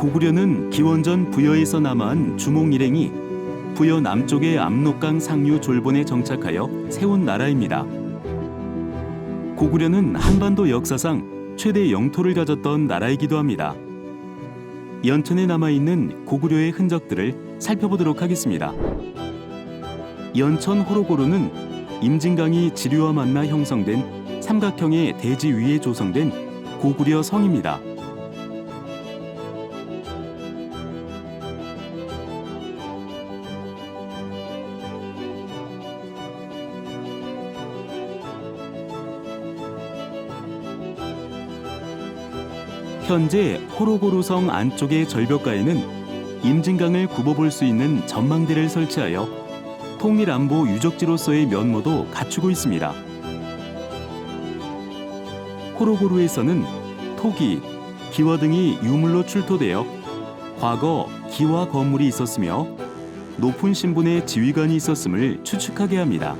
고구려는 기원전 부여에서 남아한 주몽 일행이 부여 남쪽의 압록강 상류 졸본에 정착하여 세운 나라입니다. 고구려는 한반도 역사상 최대 영토를 가졌던 나라이기도 합니다. 연천에 남아 있는 고구려의 흔적들을 살펴보도록 하겠습니다. 연천 호로고루는 임진강이 지류와 만나 형성된 삼각형의 대지 위에 조성된 고구려 성입니다. 현재 호로고루성 안쪽의 절벽가에는 임진강을 굽어볼 수 있는 전망대를 설치하여 통일 안보 유적지로서의 면모도 갖추고 있습니다. 호로고루에서는 토기, 기와 등이 유물로 출토되어 과거 기와 건물이 있었으며 높은 신분의 지휘관이 있었음을 추측하게 합니다.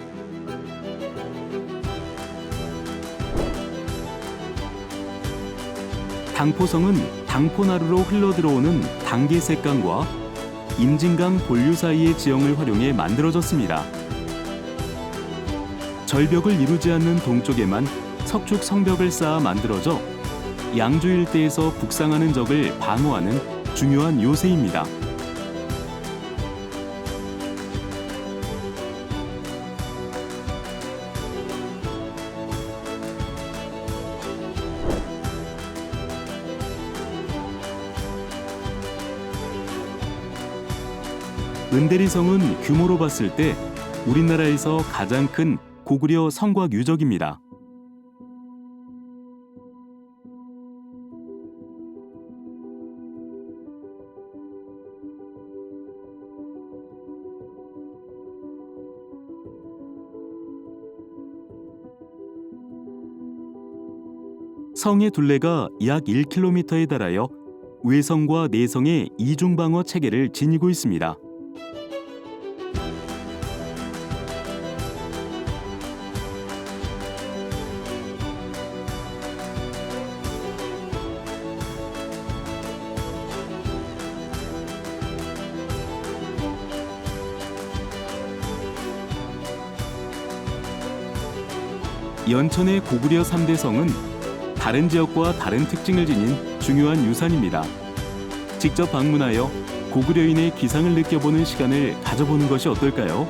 당포성은 당포나루로 흘러들어오는 당계색강과 임진강 본류 사이의 지형을 활용해 만들어졌습니다. 절벽을 이루지 않는 동쪽에만 석축 성벽을 쌓아 만들어져 양주 일대에서 북상하는 적을 방어하는 중요한 요새입니다. 은대리성은 규모로 봤을 때 우리나라에서 가장 큰 고구려 성곽 유적입니다. 성의 둘레가 약 1km에 달하여 외성과 내성의 이중방어 체계를 지니고 있습니다. 연천의 고구려 3대 성은 다른 지역과 다른 특징을 지닌 중요한 유산입니다. 직접 방문하여 고구려인의 기상을 느껴보는 시간을 가져보는 것이 어떨까요?